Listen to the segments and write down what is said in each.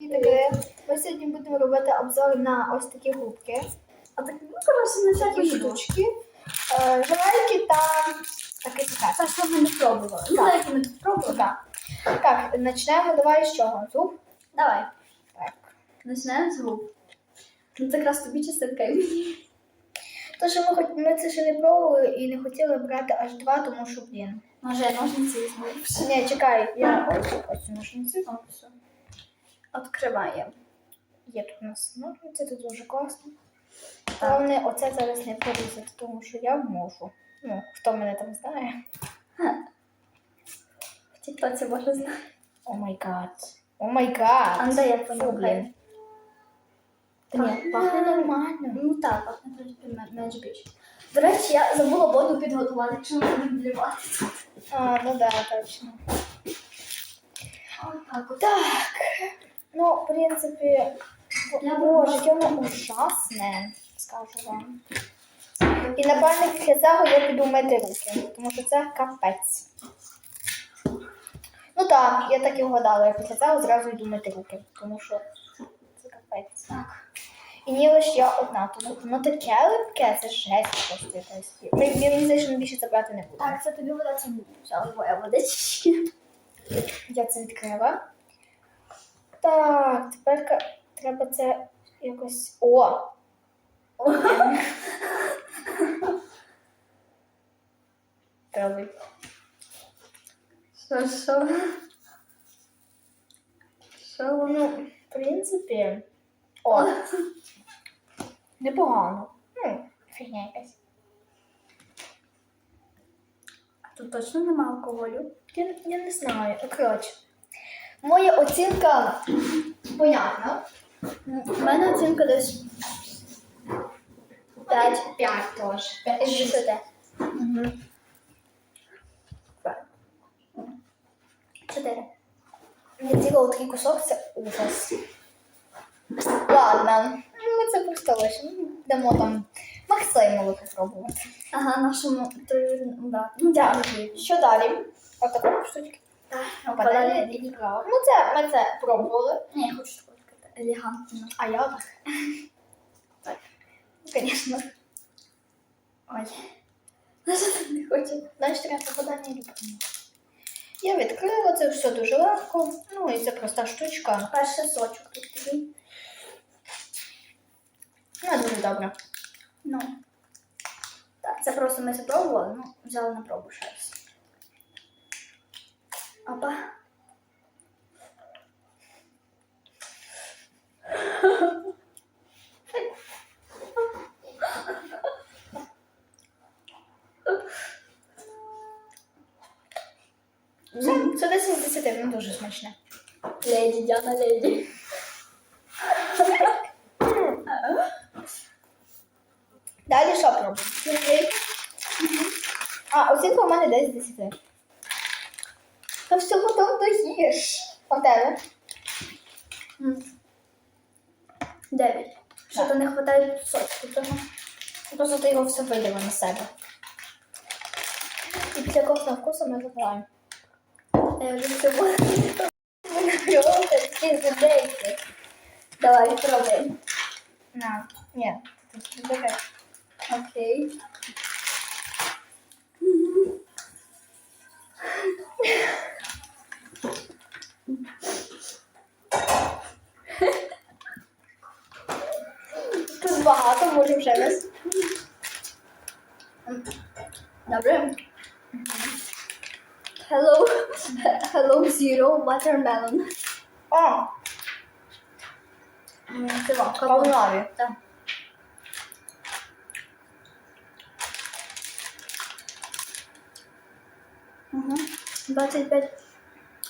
Таке, ми сьогодні будемо робити обзор на ось такі губки. А так, ну, коротше, на штук. штучки. Е, та таке таке. Так, що ми не пробували. Ну, Так. так, ми тут пробували. Так. Так, почнемо давай з чого? Зуб? Давай. Так. Почнемо з губ. Ну, це якраз тобі частинка і мені. То, що ми, хоч, ми це ще не пробували і не хотіли брати аж два, тому що, блін. Може, я ножниці візьму. Ні, чекай, я ось ось. О, все. Відкриваємо. Є тут у нас ножниці, це дуже класно. Головне, оце зараз не порізати, тому що я можу. Ну, хто мене там знає. В тіктоці може знати. О май гад. О май гад. А ну я понюхаю. Та ні, Пахне нормально. Ну так, пахне трошки ме- менш більше. До речі, я забула воду підготувати, якщо ми будемо вливати. А, ну да, точно. Так. Ну, в принципі, Я боже, воно ужасне, скажу вам. І напевно після цього я піду мити руки, тому що це капець. Ну так, я так і вгадала, я після цього зразу йду мити руки, тому що це капець. Так. І ні лише я одна, тому воно таке липке, це жесть просто якась. Мені здається, що ми більше забрати не будемо. Так, це тобі вода, це мені. Взяла твоя водички. Я це відкрила. Так, тепер треба це якось. О! Пробуй. Що, що? Що воно? Ну, в принципі. О! Непогано. Ну, фігня якась. Тут точно нема алкоголю. Я, я не знаю. Ну, Коротше. Моя оцінка понятна. У мене оцінка десь 5. 5 теж. 5 із 10. Угу. Чотири. Мені цікаво такий кусок це ужас. Ладно, ми це просто лишимо. Дамо там Максимову попробувати. Ага, нашому да. Ну, дякую. Що далі? Отаку штучки. Ну, Подалі відіграла. Ну це ми це пробували. Ні, я хочу таке елегантно. А я так. Так. Звісно. Ой. Я не хочу. Далі треба попадання любимо. Я відкрила це все дуже легко. Ну і це проста штучка. Перший сочок тут такий. Ну, дуже добре. Ну. Так, це просто ми спробували, ну, взяли на пробу ще раз. Опа. Це, це 10 з 10, ну дуже смачне. Леді, Діана, леді. Далі що пробуємо? А, оцінка у мене десь з 10. Та всього там доїш. А в тебе? Дев'ять. Що то не вистачає сочку того. Просто ти його все видала на себе. І після кожного вкусу ми вибираємо. Я вже все буду. Просто зубейки. Давай, пробуємо. На, ні. Окей. Тут багато, може вже раз. Добре. Hello. Hello Zero Watermelon. О, М, Це вам. Погнали. Так. Угу. 25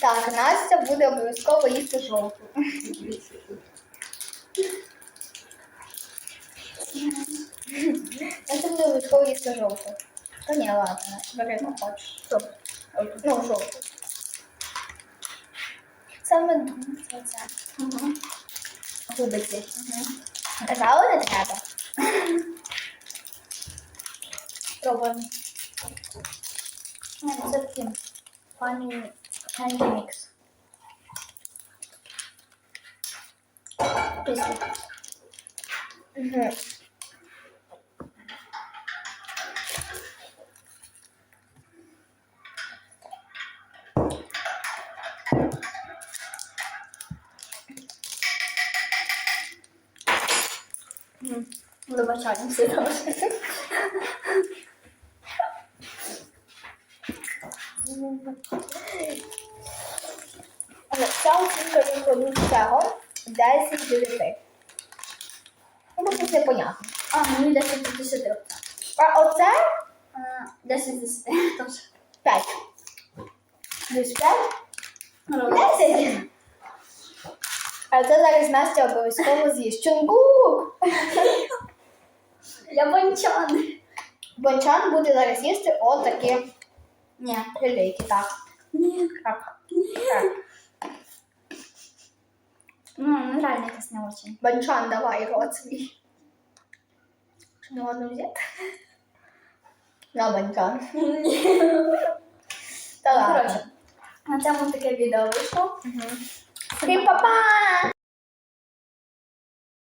Так, Настя буде обов'язково їсти жовту. Настя буде обов'язково їсти жовту. Та ні, ладно, бери на хочеш. Ну, жовту. Саме оце. Угу. Губиці. Угу. Казала, не треба. Пробуємо. Ну, це таким фані candy mix. Після. Угу. Вибачаю, все добре. Але Ця оцінка виходить з цього 10 з 9. Ну, бо тут непонятно. А, мені 10 з 10 оце. А оце Е, 10 з 10. Тож. 5. Плюс 5 10. А це зараз Настя обов'язково з'їсть. Чунгук! Я бончан. Бончан буде зараз їсти отакі Ні. філейки. Так. Ні. Так. Так. Ну, реально якось не очень. Бончан, давай рот свій. Что, не ладно взяти? На банчан. Та Ну, ладно. на цьому таке відео вийшло. Всім па-па!